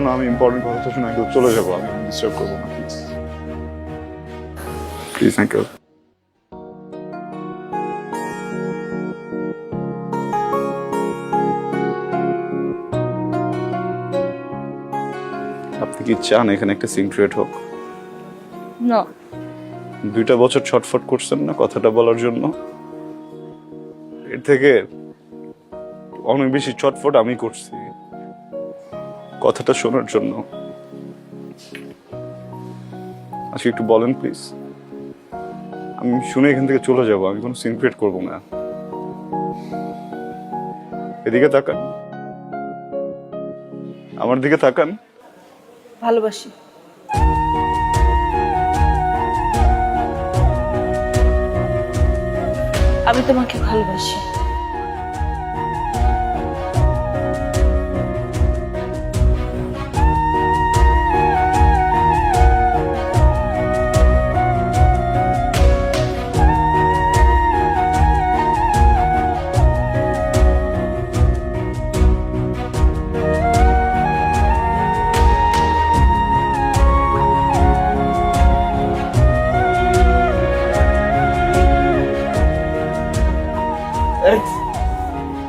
না আমি ইম্পর্টেন্ট কথা শুনে চলে যাব আমি ডিস্টার্ব করব না প্লিজ থ্যাংক ইউ আপনি কি চান এখানে একটা সিন ক্রিয়েট হোক? না। দুইটা বছর ছটফট করছেন না কথাটা বলার জন্য? এর থেকে অনেক বেশি ছটফট আমি করছি। কথাটা শোনার জন্য। আজকে একটু বলেন প্লিজ আমি শুনে এখান থেকে চলে যাব, আমি কোনো সিন ক্রিয়েট করব না। এদিকে তাকান। আমার দিকে তাকান। ভালোবাসি। আমি তোমাকে ভালোবাসি।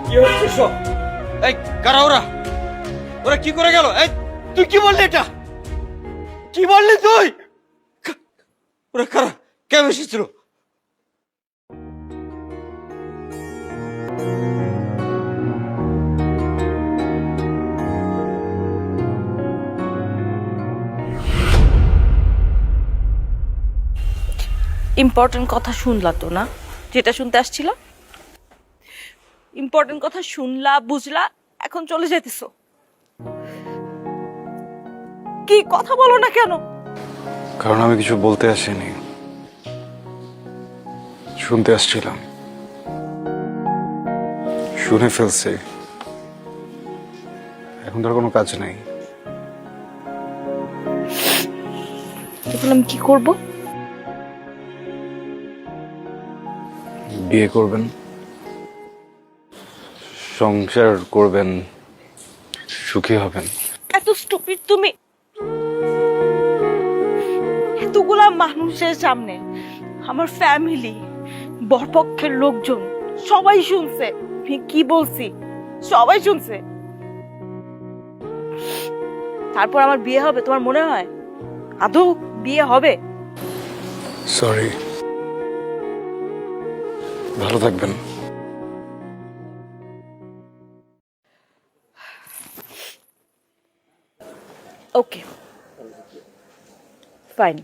কি হচ্ছে সব? এই কারা ওরা? ওরা কি করে গেল? এই তুই কি বললি এটা? কি বললি তুই? ওরা কারা? কেন এসেছিল? ইম্পর্টেন্ট কথা শুনলা তো না? যেটা শুনতে আসছিল? ইম্পর্টেন্ট কথা শুনলা বুঝলা এখন চলে যেতেছো কি কথা বলো না কেন? কারণ আমি কিছু বলতে আসিনি। শুনতে আসছিলাম। শুনে ফেলছি। এখন তার কোনো কাজ নেই। কি করব? বিয়ে করবেন? সংসার করবেন সুখী হবেন। এত স্টুপিড তুমি। এতগুলা মানুষের সামনে আমার ফ্যামিলি বরপক্ষের লোকজন সবাই শুনছে। আমি কি বলছি? সবাই শুনছে। তারপর আমার বিয়ে হবে তোমার মনে হয়? আদৌ বিয়ে হবে? সরি ভালো থাকবেন। Okay fine